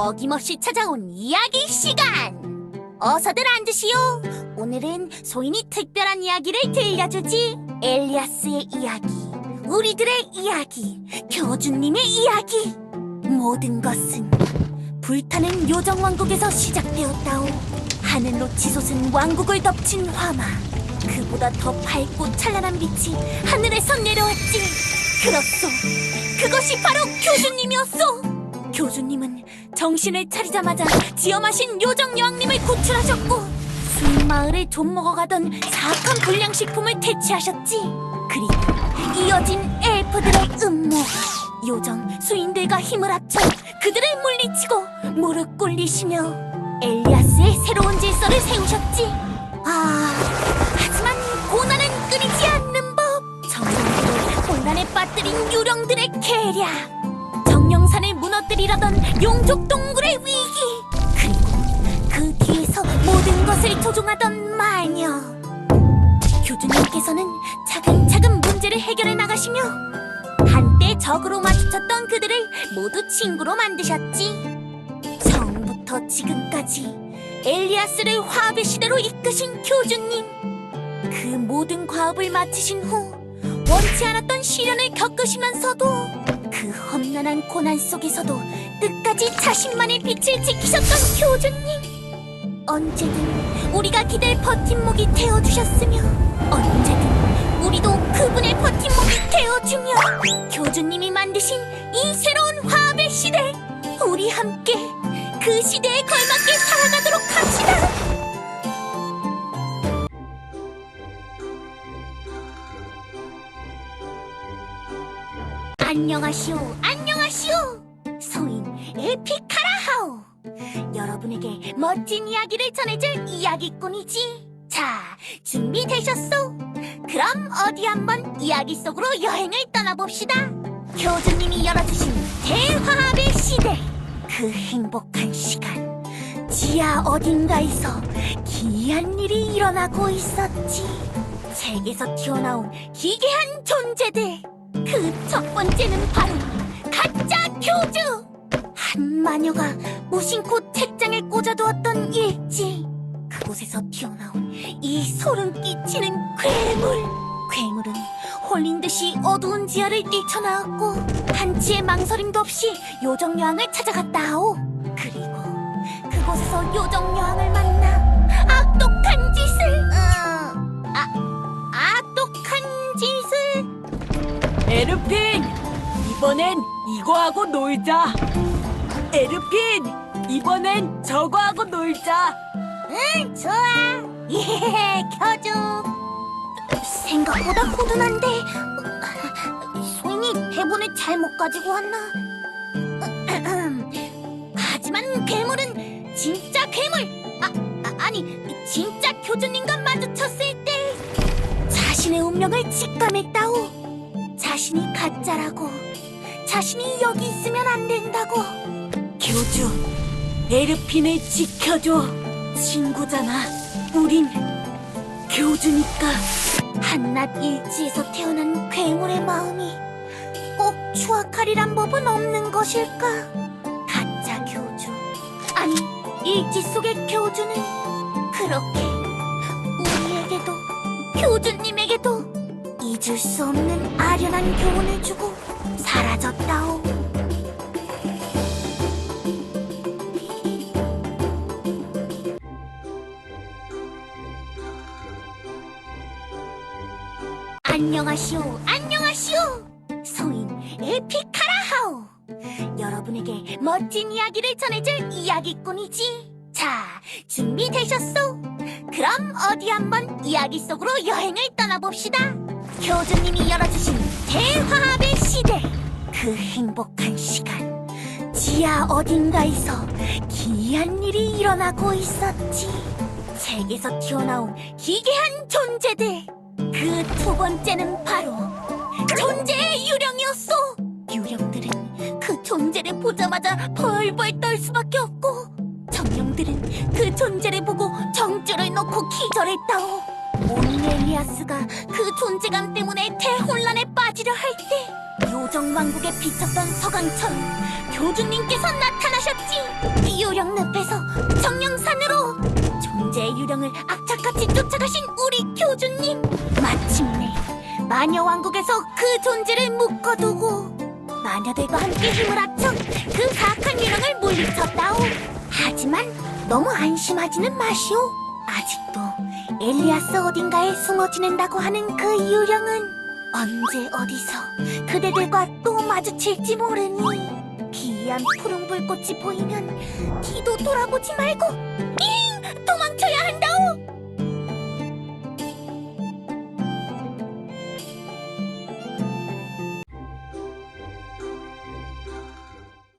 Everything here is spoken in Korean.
어김없이 찾아온 이야기 시간. 어서들 앉으시오. 오늘은 소인이 특별한 이야기를 들려주지. 엘리아스의 이야기, 우리들의 이야기, 교주님의 이야기. 모든 것은 불타는 요정왕국에서 시작되었다오. 하늘로 치솟은 왕국을 덮친 화마. 그보다 더 밝고 찬란한 빛이 하늘에서 내려왔지. 그렇소. 그것이 바로 교주님이었소. 교주님은 정신을 차리자마자 지엄하신 요정 여왕님을 구출하셨고 수인 마을에 좀 먹어가던 사악한 불량식품을 퇴치하셨지. 그리고 이어진 엘프들의 음모. 요정 수인들과 힘을 합쳐 그들을 물리치고 무릎 꿇리시며 엘리아스의 새로운 질서를 세우셨지. 아, 하지만 고난은 끊이지 않는 법. 정령들을 혼란에 빠뜨린 유령들의 계략. 무너뜨리려던 용족 동굴의 위기. 그리고 그 뒤에서 모든 것을 조종하던 마녀. 교주님께서는 차근차근 문제를 해결해 나가시며 한때 적으로 마주쳤던 그들을 모두 친구로 만드셨지. 처음부터 지금까지 엘리아스를 화합의 시대로 이끄신 교주님. 그 모든 과업을 마치신 후 원치 않았던 시련을 겪으시면서도 그 험난한 고난 속에서도 끝까지 자신만의 빛을 지키셨던 교주님. 언제든 우리가 기댈 버팀목이 되어주셨으며 언제든 우리도 그분의 버팀목이 되어주며 교주님이 만드신 이 새로운 화합의 시대 우리 함께 그 시대에 걸맞게 안녕하시오, 안녕하시오. 소인 에피카라하오. 여러분에게 멋진 이야기를 전해줄 이야기꾼이지. 자, 준비되셨소? 그럼 어디 한번 이야기 속으로 여행을 떠나봅시다. 교주님이 열어주신 대화합의 시대. 그 행복한 시간. 지하 어딘가에서 기이한 일이 일어나고 있었지. 책에서 튀어나온 기괴한 존재들. 그 첫 번째는 바로 가짜 교주. 한 마녀가 무심코 책장에 꽂아두었던 일지. 그곳에서 튀어나온 이 소름 끼치는 괴물. 괴물은 홀린 듯이 어두운 지하를 뛰쳐나왔고 한치의 망설임도 없이 요정 여왕을 찾아갔다오. 그리고 그곳에서 요정 여왕을 만나 에르핀! 이번엔 이거하고 놀자. 에르핀! 이번엔 저거하고 놀자. 응, 좋아. 예, 켜줘. 생각보다 호둔한데 소인이 대본을 잘못 가지고 왔나? 하지만 괴물은 진짜 괴물. 아, 아 아니 진짜 교주님과 마주쳤을 때 자신의 운명을 직감했다오. 자신이 가짜라고. 자신이 여기 있으면 안 된다고. 교주, 에르핀을 지켜줘. 친구잖아. 우린 교주니까. 한낱 일지에서 태어난 괴물의 마음이 꼭 추악하리란 법은 없는 것일까? 가짜 교주 아니 일지 속의 교주는 그렇게 우리에게도 교주님에게도 잊을 수 없는 아련한 교훈을 주고 사라졌다오. 안녕하시오, 안녕하시오. 소인 에피카라하오. 여러분에게 멋진 이야기를 전해줄 이야기꾼이지. 자, 준비되셨소? 그럼 어디 한번 이야기 속으로 여행을 떠나봅시다. 교주님이 열어주신 대화합의 시대. 그 행복한 시간. 지하 어딘가에서 기이한 일이 일어나고 있었지. 책에서 튀어나온 기괴한 존재들. 그 두 번째는 바로 존재의 유령이었어. 유령들은 그 존재를 보자마자 벌벌 떨 수밖에 없고 정령들은 그 존재를 보고 정줄을 놓고 기절했다오. 온 엘리아스가 그 존재감 때문에 대혼란에 빠지려 할 때 요정 왕국에 비쳤던 서강처럼 교주님께서 나타나셨지. 유령 늪에서 정령산으로 존재의 유령을 악착같이 쫓아가신 우리 교주님. 마침내 마녀 왕국에서 그 존재를 묶어두고 마녀들과 함께 힘을 합쳐 그 사악한 유령을 물리쳤다오. 하지만 너무 안심하지는 마시오. 아직도 엘리아스 어딘가에 숨어 지낸다고 하는 그 유령은 언제 어디서 그대들과 또 마주칠지 모르니 기이한 푸른 불꽃이 보이면 뒤도 돌아보지 말고